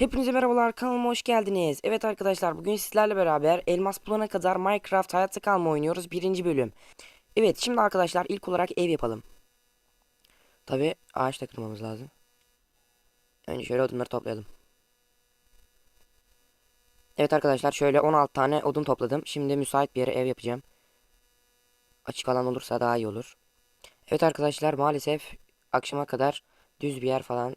Hepinize merhabalar kanalıma hoş geldiniz. Evet arkadaşlar bugün sizlerle beraber elmas bulana kadar Minecraft hayatta kalma oynuyoruz. Birinci bölüm. Evet şimdi arkadaşlar ilk olarak ev yapalım. Tabi ağaç da kırmamız lazım. Önce şöyle odunları toplayalım. Evet arkadaşlar şöyle 16 tane odun topladım. Şimdi müsait bir yere ev yapacağım. Açık alan olursa daha iyi olur. Evet arkadaşlar maalesef akşama kadar düz bir yer falan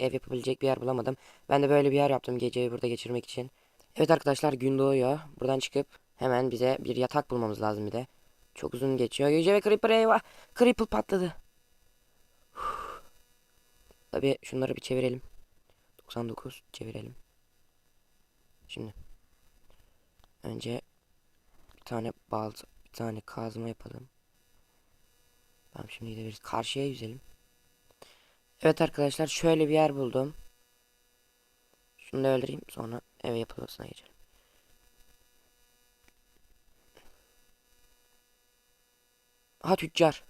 ev yapabilecek bir yer bulamadım. Ben de böyle bir yer yaptım geceyi burada geçirmek için. Evet arkadaşlar gün doğuyor. Buradan çıkıp hemen bize bir yatak bulmamız lazım bir de. Çok uzun geçiyor. Gece ve Creeper eyvah. Creeper patladı. Uf. Tabii şunları bir çevirelim. 99 çevirelim. Şimdi. Önce bir tane balta, bir tane kazma yapalım. Tamam şimdi gidebiliriz. Karşıya yüzelim. Evet arkadaşlar şöyle bir yer buldum. Şunu da öldüreyim sonra eve yapılmasına geçelim. Aha tüccar.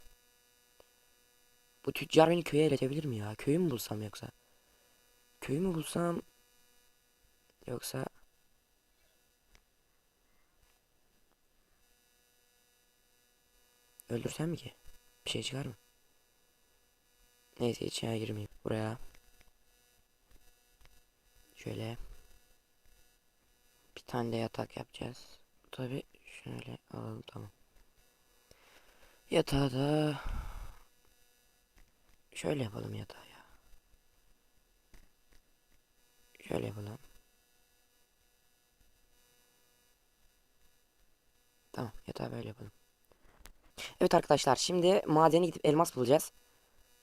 Bu tüccar beni köye iletebilir mi ya? Köyü mü bulsam yoksa? Köyü mü bulsam? Yoksa... Öldürsem mi ki? Bir şey çıkar mı? Neyse içine girmeyeyim. Buraya. Şöyle. Bir tane de yatak yapacağız. Tabi şöyle alalım tamam. Yatağı da şöyle yapalım yatağı ya. Şöyle yapalım. Tamam yatağı böyle yapalım. Evet arkadaşlar şimdi madene gidip elmas bulacağız.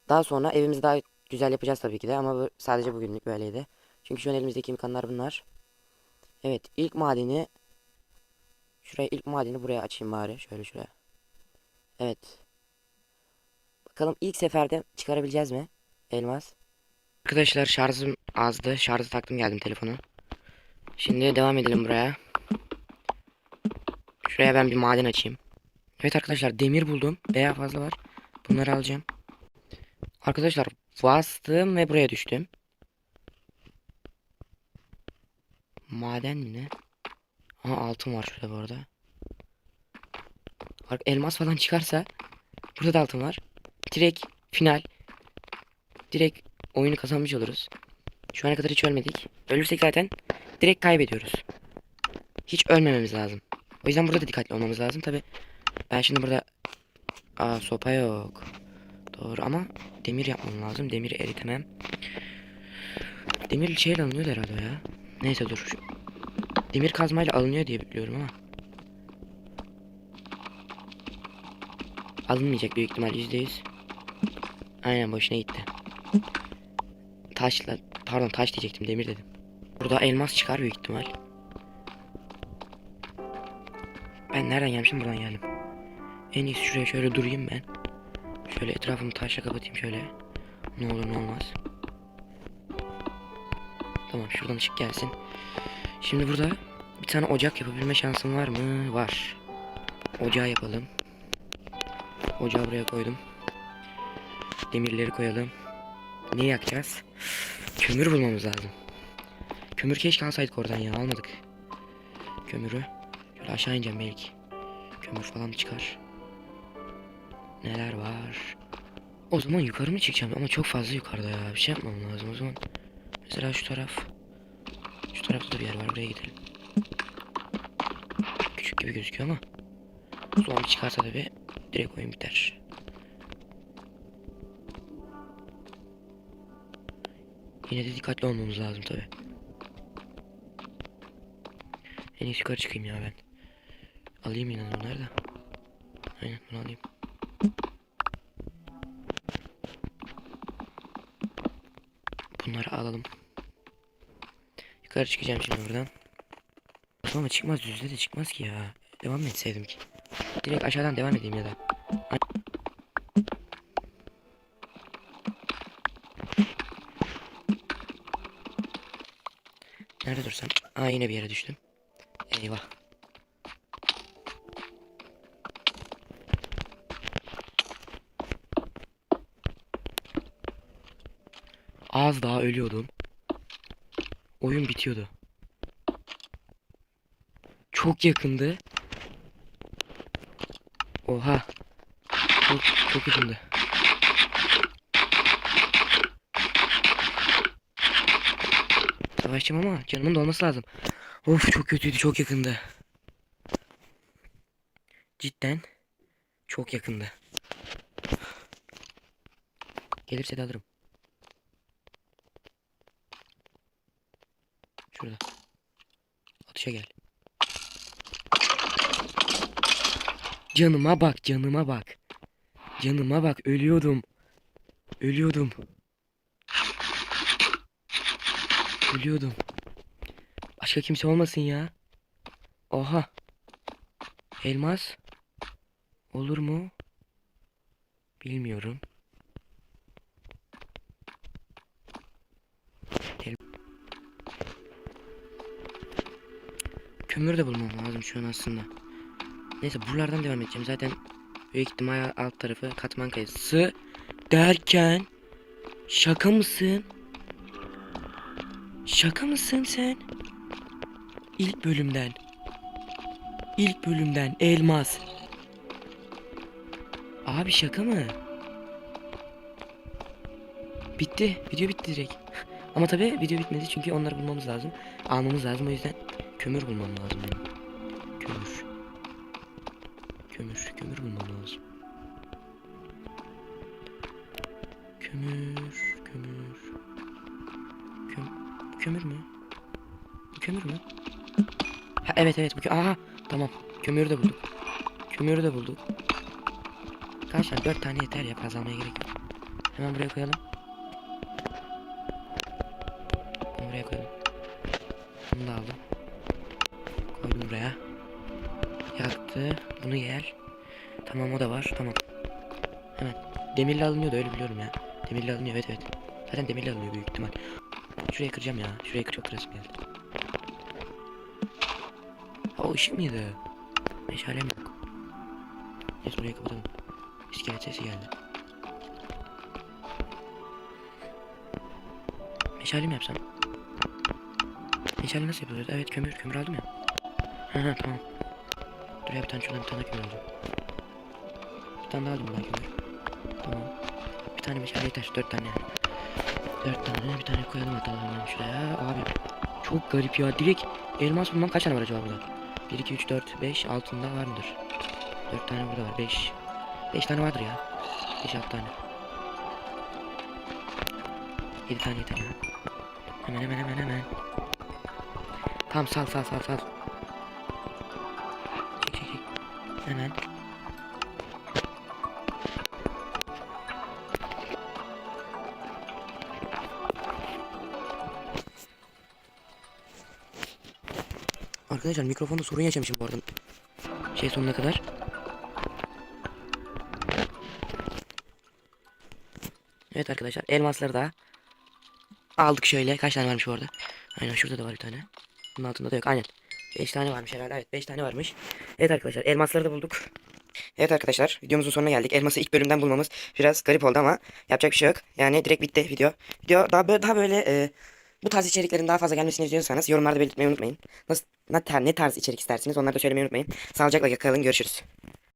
Daha sonra evimizi daha güzel yapacağız tabii ki de ama sadece bugünlük böyleydi. Çünkü şu an elimizdeki imkanlar bunlar. Evet ilk madeni şuraya ilk madeni buraya açayım bari şöyle şuraya. Evet. Bakalım ilk seferde çıkarabileceğiz mi? Elmas. Arkadaşlar şarjım azdı. Şarjı taktım geldim telefonu. Şimdi devam edelim buraya. Şuraya ben bir maden açayım. Evet arkadaşlar demir buldum. Veya fazla var. Bunları alacağım. Arkadaşlar bastım ve buraya düştüm. Maden mi ne? Aha altın var şurada bu arada. Ar- Elmas falan çıkarsa burada da altın var. Direkt final. Direkt oyunu kazanmış oluruz. Şu ana kadar hiç ölmedik. Ölürsek zaten direkt kaybediyoruz. Hiç ölmememiz lazım. O yüzden burada da dikkatli olmamız lazım. Tabi ben şimdi burada Aa sopa yok. Doğru ama demir yapmam lazım. Demiri eritemem. Demir şeyle alınıyor herhalde ya. Neyse dur. Demir kazmayla alınıyor diye biliyorum ama. Alınmayacak büyük ihtimal %100. Aynen boşuna gitti. Taşla pardon taş diyecektim demir dedim. Burada elmas çıkar büyük ihtimal. Ben nereden gelmişim buradan geldim. En iyisi şuraya şöyle durayım ben. Şöyle etrafımı taşla kapatayım şöyle. Ne olur ne olmaz. Tamam şuradan ışık gelsin. Şimdi burada bir tane ocak yapabilme şansım var mı? Var. Ocağı yapalım. Ocağı buraya koydum. Demirleri koyalım. Ne yakacağız? Kömür bulmamız lazım. Kömür keşke alsaydık oradan ya almadık. Kömürü. Şöyle aşağı ineceğim belki. Kömür falan çıkar. Neler var? O zaman yukarı mı çıkacağım? Ama çok fazla yukarıda ya. Bir şey yapmam lazım o zaman. Mesela şu taraf. Şu tarafta da bir yer var. Buraya gidelim. Küçük gibi gözüküyor ama. Zombi çıkarsa tabi direkt oyun biter. Yine de dikkatli olmamız lazım tabi. En iyisi yukarı çıkayım ya ben. Alayım yine onları da. Aynen bunu alayım. Bunları alalım. Yukarı çıkacağım şimdi buradan. Ama çıkmaz düzde de çıkmaz ki ya. Devam etseydim ki? Direkt aşağıdan devam edeyim ya da. Nerede dursam? Aa yine bir yere düştüm. Eyvah. Az daha ölüyordum. oyun bitiyordu. Çok yakındı. Oha. Çok, çok yakındı. Savaşacağım ama canımın dolması lazım. Of çok kötüydü çok yakındı. Cidden çok yakındı. Gelirse de alırım. Şurada. Atışa gel. Canıma bak, canıma bak. Canıma bak, ölüyordum. Ölüyordum. Ölüyordum. Başka kimse olmasın ya. Oha. Elmas. Olur mu? Bilmiyorum. Kömür de bulmam lazım şu an aslında. Neyse buralardan devam edeceğim. Zaten büyük ihtimal alt tarafı katman kayısı derken şaka mısın? Şaka mısın sen? İlk bölümden. İlk bölümden elmas. Abi şaka mı? Bitti. Video bitti direkt. Ama tabi video bitmedi çünkü onları bulmamız lazım. Almamız lazım o yüzden kömür bulmam lazım benim. Kömür. Kömür, kömür bulmam lazım. Kömür, kömür. Köm kömür mü? Bu kömür mü? Ha evet evet bu kö Aha tamam. Kömürü de bulduk. Kömürü de bulduk. Arkadaşlar 4 tane yeter ya fazla almaya gerek yok. Hemen buraya koyalım. Da var. Tamam. Hemen. Demirle alınıyor da öyle biliyorum ya. Demirle alınıyor evet evet. Zaten demirle alınıyor büyük ihtimal. Şuraya kıracağım ya. Şuraya kır çok kırasım geldi. Ha o ışık mıydı? Meşalem yok. Neyse burayı kapatalım. İskelet sesi geldi. Meşale mi yapsam? Meşale nasıl yapılıyor? Evet kömür. Kömür aldım ya. Hı tamam. Dur ya bir tane şuradan bir tane kömür alacağım. Tane daha ben kömür. Tamam. Bir tane meşale yeter. Dört tane. Dört tane bir tane koyalım hemen şuraya. Abi çok garip ya. Direkt elmas bulmam kaç tane var acaba burada? 1, 2, 3, 4, 5, altında var mıdır? 4 tane burada var. 5. 5 tane vardır ya. 5 6 tane. 7 tane yeter ya. Hemen hemen hemen hemen. Tamam sal sal sal sal. Çek çek çek. Hemen. Arkadaşlar mikrofonda sorun yaşamışım bu arada. Şey sonuna kadar. Evet arkadaşlar elmasları da aldık şöyle. Kaç tane varmış bu arada? Aynen şurada da var bir tane. Bunun altında da yok. Aynen. 5 tane varmış herhalde. Evet 5 tane varmış. Evet arkadaşlar elmasları da bulduk. Evet arkadaşlar videomuzun sonuna geldik. Elması ilk bölümden bulmamız biraz garip oldu ama yapacak bir şey yok. Yani direkt bitti video. Video daha böyle, daha böyle e, bu tarz içeriklerin daha fazla gelmesini istiyorsanız yorumlarda belirtmeyi unutmayın. Nasıl, ne, tar- ne tarz içerik istersiniz onları da söylemeyi unutmayın. Sağlıcakla kalın görüşürüz.